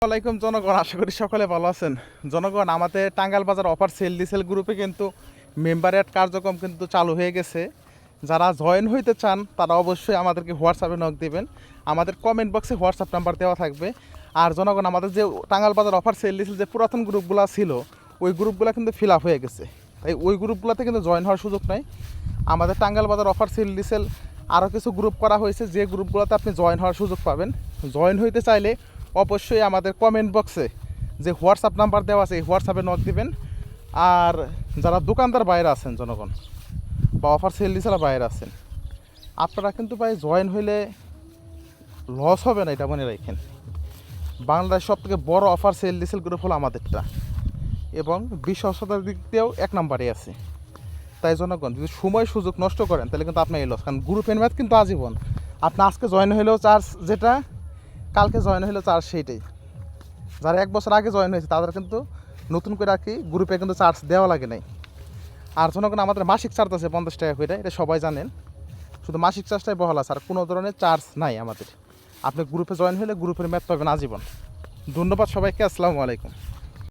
আসসালামাইকুম জনগণ, আশা করি সকলে ভালো আছেন। জনগণ, আমাদের টাঙ্গাল বাজার অফার সেল ডিসেল গ্রুপে কিন্তু মেম্বার কার্যক্রম কিন্তু চালু হয়ে গেছে। যারা জয়েন হইতে চান, তারা অবশ্যই আমাদেরকে হোয়াটসঅ্যাপে নক দেবেন। আমাদের কমেন্ট বক্সে হোয়াটসঅ্যাপ নাম্বার দেওয়া থাকবে। আর জনগণ, আমাদের যে টাঙ্গাল বাজার অফার সেল ডিসেল যে পুরাতন গ্রুপগুলো ছিল, ওই গ্রুপগুলো কিন্তু ফিল আপ হয়ে গেছে। তাই ওই গ্রুপগুলোতে কিন্তু জয়েন হওয়ার সুযোগ নাই। আমাদের টাঙ্গাল বাজার অফার সেল ডিসেল আরও কিছু গ্রুপ করা হয়েছে, যে গ্রুপগুলোতে আপনি জয়েন হওয়ার সুযোগ পাবেন। জয়েন হইতে চাইলে অবশ্যই আমাদের কমেন্ট বক্সে যে হোয়াটসঅ্যাপ নাম্বার দেওয়া আছে, এই হোয়াটসঅ্যাপে নক দিবেন। আর যারা দোকানদার বাইরে আছেন জনগণ, বা অফার সেল ডিসেলার বাইরে আছেন, আপনারা কিন্তু ভাই জয়েন হইলে লস হবে না, এটা মনে রাখেন। বাংলাদেশ সব থেকে বড় অফার সেল ডিসেল গ্রুপ হলো আমাদেরটা। এবং বিশ্বস্ততার দিক দিয়েও এক নম্বরে আছে। তাই জনগণ, যদি সময় সুযোগ নষ্ট করেন, তাহলে কিন্তু আপনার এই লস কারণ গ্রুপের ম্যাথ কিন্তু আজীবন। আপনি আজকে জয়েন হলেও চার্জ যেটা কালকে জয়েন হইল চার্জ সেইটাই। যারা এক বছর আগে জয়েন হয়েছে, তাদের কিন্তু নতুন করে আর কি গ্রুপে কিন্তু চার্জ দেওয়া লাগে নাই। আর জনগণ আমাদের মাসিক চার্জ আছে পঞ্চাশ টাকা করে, এটা সবাই জানেন। শুধু মাসিক চার্জটাই বহাল আছে, আর কোনো ধরনের চার্জ নাই আমাদের। আপনি গ্রুপে জয়েন হলে গ্রুপের ম্যাথ পাবেন আজীবন। ধন্যবাদ সবাইকে, আসসালামু আলাইকুম।